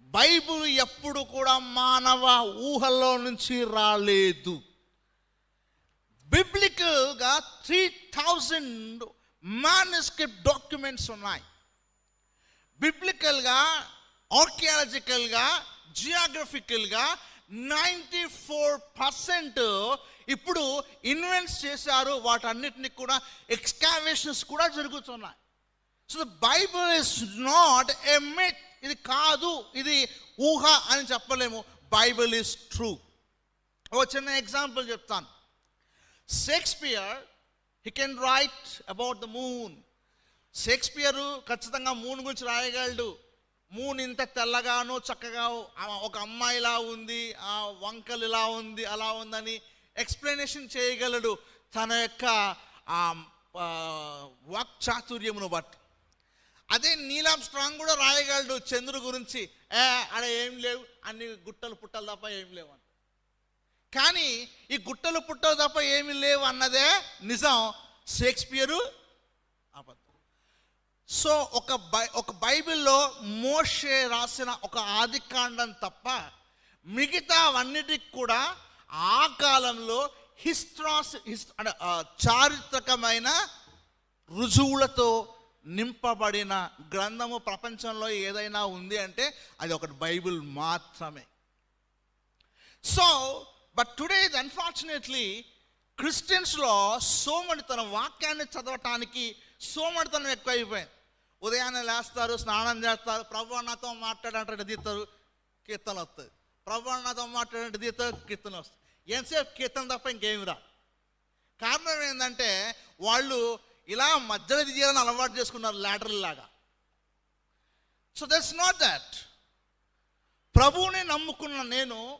Bible ఎప్పుడు కూడా మానవ ఊహల్లో నుంచి రాలేదు. బిబ్లికల్గా త్రీ థౌజండ్ మాన్యుస్క్రిప్ట్ డాక్యుమెంట్స్ ఉన్నాయి. బిబ్లికల్గా ఆర్కియాలజికల్గా జియాగ్రఫికల్గా నైంటీ ఫోర్ పర్సెంట్ ఇప్పుడు ఇన్వెంట్స్ చేశారు. వాటన్నిటిని కూడా ఎక్స్కావేషన్స్ కూడా జరుగుతున్నాయి. So the Bible is not a myth ఇది కాదు ఇది ఊహ అని చెప్పలేము. బైబిల్ ఇస్ ట్రూ ఓ చిన్న ఎగ్జాంపుల్ చెప్తాను. Shakespeare he can write about the moon Shakespeare ఖచ్చితంగా మూన్ గురించి రాయగలడు. మూన్ ఇంత తెల్లగాను చక్కగా ఒక అమ్మాయి ఇలా ఉంది ఆ వంకలు ఇలా ఉంది అలా ఉందని ఎక్స్ప్లెనేషన్ చేయగలడు. తన యొక్క ఆ వాక్ చాతుర్యమును బట్టి. అదే నీలాం స్ట్రాంగ్ కూడా రాయగలడు చంద్రు గురించి. ఏ ఆడ ఏం లేవు. అన్ని గుట్టలు పుట్టలు తప్ప ఏం లేవు అని కానీ ఈ గుట్టలు పుట్టలు తప్ప ఏమి లేవు అన్నదే నిజం. షేక్స్పియరు అబద్ధం. సో ఒక బై ఒక బైబిల్లో మోషే రాసిన ఒక ఆదికాండం తప్ప మిగతావన్నిటికి కూడా ఆ కాలంలో హిస్ట్రాస్ హిస్ అంటే చారిత్రకమైన రుజువులతో నింపబడిన గ్రంథము ప్రపంచంలో ఏదైనా ఉంది అంటే అది ఒకటి బైబిల్ మాత్రమే. సో బట్ టుడే ఇది అన్ఫార్చునేట్లీ క్రిస్టియన్స్లో సోమడితనం వాక్యాన్ని చదవటానికి సోమడితనం ఎక్కువైపోయింది. ఉదయాన్నే లేస్తారు స్నానం చేస్తారు ప్రభు నాతో మాట్లాడంటే తీస్తారు కీర్తన వస్తుంది. ప్రభు నాతో మాట్లాడంటే తీస్తారు కీర్తన వస్తుంది. ఎంతసేపు కీర్తన తప్ప ఇంకేమి రా కారణం ఏంటంటే వాళ్ళు ఇలా మధ్యలో తీయాలని అలవాటు చేసుకున్నారు లాటరీ లాగా. సో దట్స్ నాట్ దాట్ ప్రభువుని నమ్ముకున్న నేను